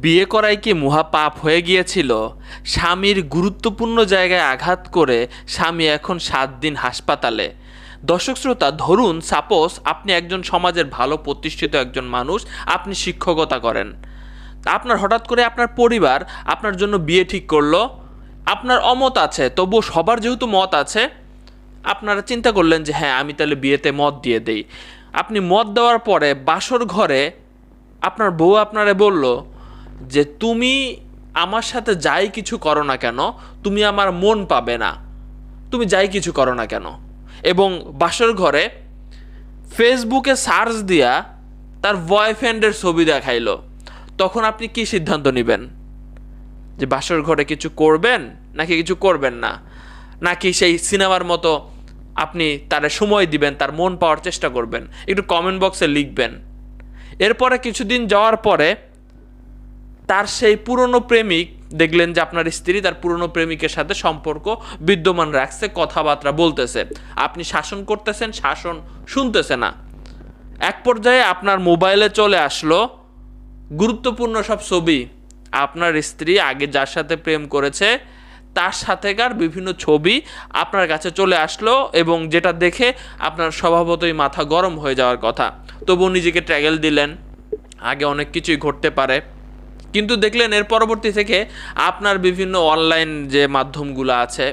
বিয়ে করাই কি মহা পাপ হয়ে গিয়েছিল? স্বামীর গুরুত্বপূর্ণ জায়গায় আঘাত করে স্বামী এখন সাত দিন হাসপাতালে। দর্শক শ্রোতা, ধরুন, সাপোজ আপনি একজন সমাজের ভালো প্রতিষ্ঠিত একজন মানুষ, আপনি শিক্ষকতা করেন। আপনার হঠাৎ করে আপনার পরিবার আপনার জন্য বিয়ে ঠিক করল, আপনার অমত আছে, তবুও সবার যেহেতু মত আছে, আপনারা চিন্তা করলেন যে হ্যাঁ আমি তাহলে বিয়েতে মত দিয়ে দেই। আপনি মত দেওয়ার পরে বাসর ঘরে আপনার বউ আপনারে বলল যে তুমি আমার সাথে যাই কিছু করো না কেন, তুমি আমার মন পাবে না। তুমি যাই কিছু করো না কেন। এবং বাসর ঘরে ফেসবুকে সার্চ দিয়া তার বয়ফ্রেন্ডের ছবি দেখাইল। তখন আপনি কি সিদ্ধান্ত নেবেন? যে বাসর ঘরে কিছু করবেন নাকি কিছু করবেন না? নাকি সেই সিনেমার মতো আপনি তার সময় দিবেন, তার মন পাওয়ার চেষ্টা করবেন? একটু কমেন্ট বক্সে লিখবেন। এরপরে কিছুদিন যাওয়ার পরে তার সেই পুরনো প্রেমিক দেখলেন যে আপনার স্ত্রী তার পুরনো প্রেমিকের সাথে সম্পর্ক বিদ্যমান রাখছে, কথাবার্তা বলতেছে। আপনি শাসন করতেছেন, শাসন শুনতেছে না। এক পর্যায়ে আপনার মোবাইলে চলে আসলো গুরুত্বপূর্ণ সব ছবি। আপনার স্ত্রী আগে যার সাথে প্রেম করেছে, তার সাথেকার বিভিন্ন ছবি আপনার কাছে চলে আসলো এবং যেটা দেখে আপনার স্বভাবতই মাথা গরম হয়ে যাওয়ার কথা। তবুও নিজেকে ট্র্যাগেল দিলেন। আগে অনেক কিছুই ঘটতে পারে। কিন্তু দেখলেন এর পরবর্তী থেকে আপনার বিভিন্ন অনলাইন যে মাধ্যমগুলো আছে,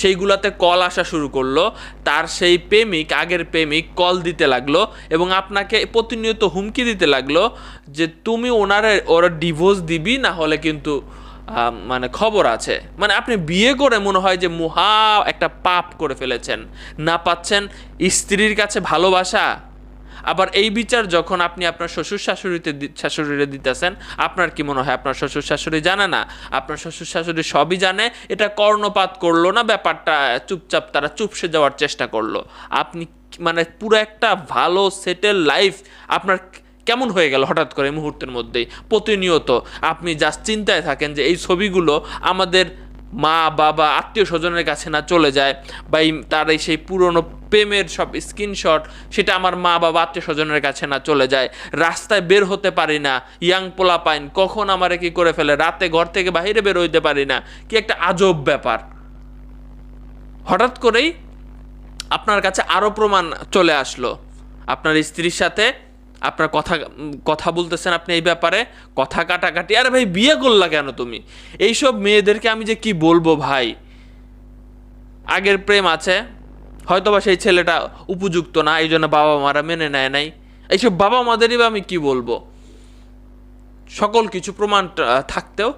সেইগুলাতে কল আসা শুরু করল। তার সেই প্রেমিক, আগের প্রেমিক কল দিতে লাগল এবং আপনাকে প্রতিনিয়ত হুমকি দিতে লাগল যে তুমি ওনারে, ওরা ডিভোর্স দিবি, না হলে কিন্তু মানে খবর আছে। মানে আপনি বিয়ে করে মনে হয় যে মহা একটা পাপ করে ফেলেছেন। না পাচ্ছেন স্ত্রীর কাছে ভালোবাসা আবার এই বিচার যখন আপনি আপনার শ্বশুর শাশুড়িতে শাশুড়িরে দিতেছেন, আপনার কি মনে হয়? আপনার শ্বশুর শাশুড়ি জানে না? আপনার শ্বশুর শাশুড়ি সবই জানে? এটা কর্ণপাত করল না ব্যাপারটা? চুপচাপ তারা চুপসে যাওয়ার চেষ্টা করল। আপনি মানে পুরো একটা ভালো সেটেল লাইফ আপনার কেমন হয়ে গেল হঠাৎ করে মুহূর্তের মধ্যেই? প্রতিনিয়ত আপনি জাস্ট চিন্তায় থাকেন যে এই ছবিগুলো আমাদের মা, বাবা, আত্মীয় স্বজনের কাছে না চলে যায় বা তার এই সেই পুরনো প্রেমের সব স্ক্রিনশট, সেটা আমার মা, বাবা, আত্মীয় স্বজনের কাছে না চলে যায়। রাস্তায় বের হতে পারি না, ইয়াং পোলা পাইন কখন আমারে কি করে ফেলে? রাতে ঘর থেকে বাইরে বের হইতে পারি না। কি একটা আজব ব্যাপার। হঠাৎ করেই আপনার কাছে আরও প্রমাণ চলে আসলো। আপনার স্ত্রীর সাথে আপনার কথা কথা বলতেছেন আপনি এই ব্যাপারে, কথা কাটাকাটি, আরে ভাই বিয়ে করলা কেন তুমি? এইসব মেয়েদেরকে আমি যে কি বলব ভাই? আগের প্রেম আছে, হয়তোবা সেই ছেলেটা উপযুক্ত না, এই জন্য বাবা মারা মেনে নেয় নাই। এইসব বাবা মাদেরই বা আমি কি বলব? সকল কিছু প্রমাণ থাকতেও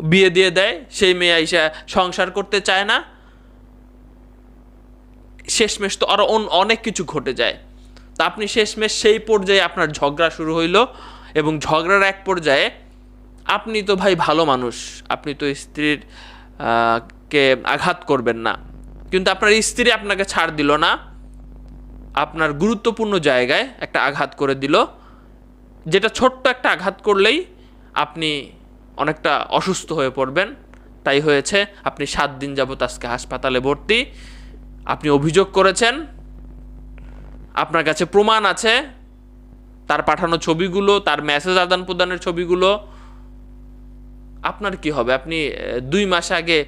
বিয়ে দিয়ে দেয়, সেই মেয়ে এসে সংসার করতে চায় না। শেষমেশ তো আরও অন- অনেক কিছু ঘটে যায়। তা আপনি শেষমেশ সেই পর্যায়ে আপনার ঝগড়া শুরু হইল এবং ঝগড়ার এক পর্যায়ে আপনি তো ভাই ভালো মানুষ, আপনি তো স্ত্রীর কে আঘাত করবেন না। কিন্তু আপনার স্ত্রী আপনাকে ছাড় দিল না, আপনার গুরুত্বপূর্ণ জায়গায় একটা আঘাত করে দিল, যেটা ছোট্ট একটা আঘাত করলেই আপনি অনেকটা অসুস্থ হয়ে পড়বেন। তাই হয়েছে, আপনি সাত দিন যাবত আজকে হাসপাতালে ভর্তি, আপনি অভিযোগ করেছেন আপনার কাছে প্রমাণ আছে, তার পাঠানো ছবিগুলো, তার মেসেজ আদান প্রদানের ছবিগুলো। আপনার কি হবে? আপনি দুই মাস আগে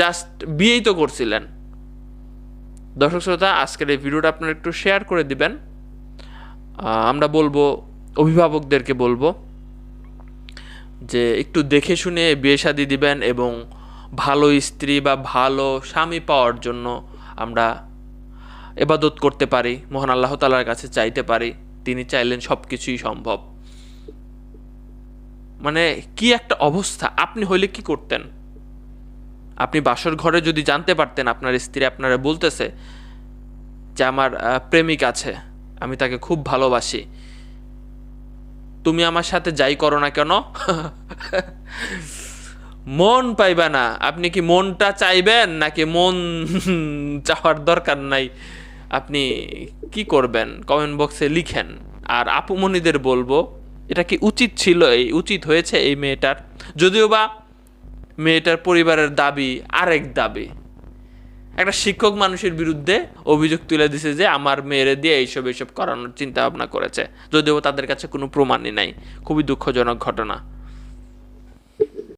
জাস্ট বিয়েই তো করছিলেন। দর্শক শ্রোতা, আজকের এই ভিডিওটা আপনারা একটু শেয়ার করে দিবেন। আমরা বলব, অভিভাবকদেরকে বলব যে একটু দেখে শুনে বিয়ে শাদি দিবেন এবং ভালো স্ত্রী বা ভালো স্বামী পাওয়ার জন্য আমরা এবাদত করতে পারি, মহান আল্লাহ তালার কাছে চাইতে পারি, তিনি চাইলেন সব কিছুই সম্ভব। মানে কি একটা অবস্থা, আপনি হইলে কি করতেন? আপনি বাসর ঘরে যদি জানতে পারতেন, আপনার স্ত্রী আপনারা বলতেছে যে, আমার প্রেমিক আছে, আমি তাকে খুব ভালোবাসি। তুমি আমার সাথে যাই করো না কেন? মন পাইবা না। আপনি কি মনটা চাইবেন, নাকি মন চাওয়ার দরকার নাই? আপনি কি করবেন? কমেন্ট বক্সে লিখেন। আর আপুমণিদের বলব, এটা কি উচিত ছিল? এই উচিত হয়েছে এই মেয়েটার? যদিও বা মেয়েটার পরিবারের দাবি আরেক দাবি। একটা শিক্ষক মানুষের বিরুদ্ধে অভিযোগ তুলে দিছে যে আমার মেয়েরে দিয়ে এইসব এইসব করানোর চিন্তা ভাবনা করেছে। যদিও তাদের কাছে কোনো প্রমাণই নাই। খুবই দুঃখজনক ঘটনা।